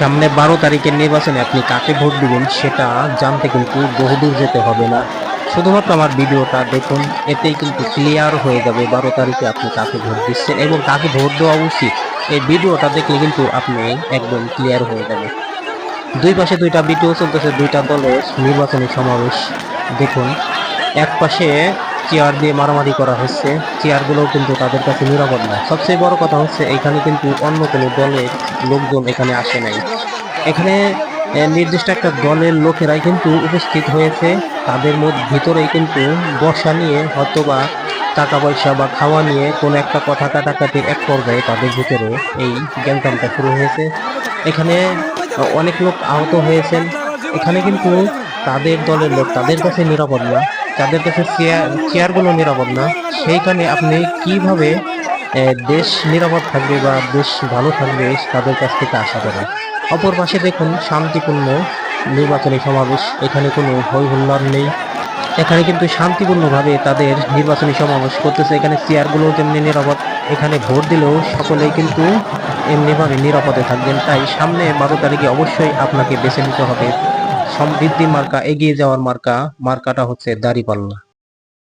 সামনে বারো তারিখের নির্বাচনে আপনি কাকে ভোট দিবেন সেটা জানতে কিন্তু বহুদূর যেতে হবে না। শুধুমাত্র আমার ভিডিওটা দেখুন, এতেই কিন্তু ক্লিয়ার হয়ে যাবে বারো তারিখে আপনি কাকে ভোট দিচ্ছেন এবং কাকে ভোট দেওয়া উচিত। এই ভিডিওটা দেখলে কিন্তু আপনি একদম ক্লিয়ার হয়ে যাবে। দুই পাশে দুইটা ভিডিও চলতেছে, দুইটা দলের নির্বাচনী সমাবেশ। দেখুন, এক পাশে চেয়ার দিয়ে মারামারি করা হচ্ছে। চেয়ারগুলোও কিন্তু তাদের কাছে নিরাপদ না। সবচেয়ে বড় কথা হচ্ছে, এখানে কিন্তু অন্য কোনো দলের লোকজন এখানে আসে নাই। এখানে নির্দিষ্ট একটা দলের লোকেরাই কিন্তু উপস্থিত হয়েছে। তাদের মধ্যে ভিতরেই কিন্তু বসা নিয়ে হয়তোবা টাকা পয়সা বা খাওয়া নিয়ে কোনো একটা কথা কাটাকাটির এক পর্যায়ে তাদের ভিতরে এই জ্ঞানকামটা শুরু হয়েছে। এখানে অনেক লোক আহত হয়েছেন। এখানে কিন্তু তাদের দলের লোক তাদের কাছে নিরাপদ না। তাদের কাছে চেয়ার চেয়ারগুলো নিরাপদ না। সেইখানে আপনি কীভাবে দেশ নিরাপদ থাকবে বা দেশ ভালো থাকবে, তাদের কাছ থেকে আশা করেন। অপর পাশে দেখুন, শান্তিপূর্ণ নির্বাচনী সমাবেশ। এখানে কোনো হই হুল্লার নেই। এখানে কিন্তু শান্তিপূর্ণভাবে তাদের নির্বাচনী সমাবেশ করতেছে। এখানে চেয়ারগুলো তেমনি নিরাপদ। এখানে ভোট দিলেও সকলেই কিন্তু এমনিভাবে নিরাপদে থাকবেন। তাই সামনে বারো তারিখে অবশ্যই আপনাকে বেছে নিতে হবে। সমৃদ্ধি মার্কা এগিয়ে যাওয়ার মার্কা মার্কাটা হচ্ছে দাড়িপাল্লা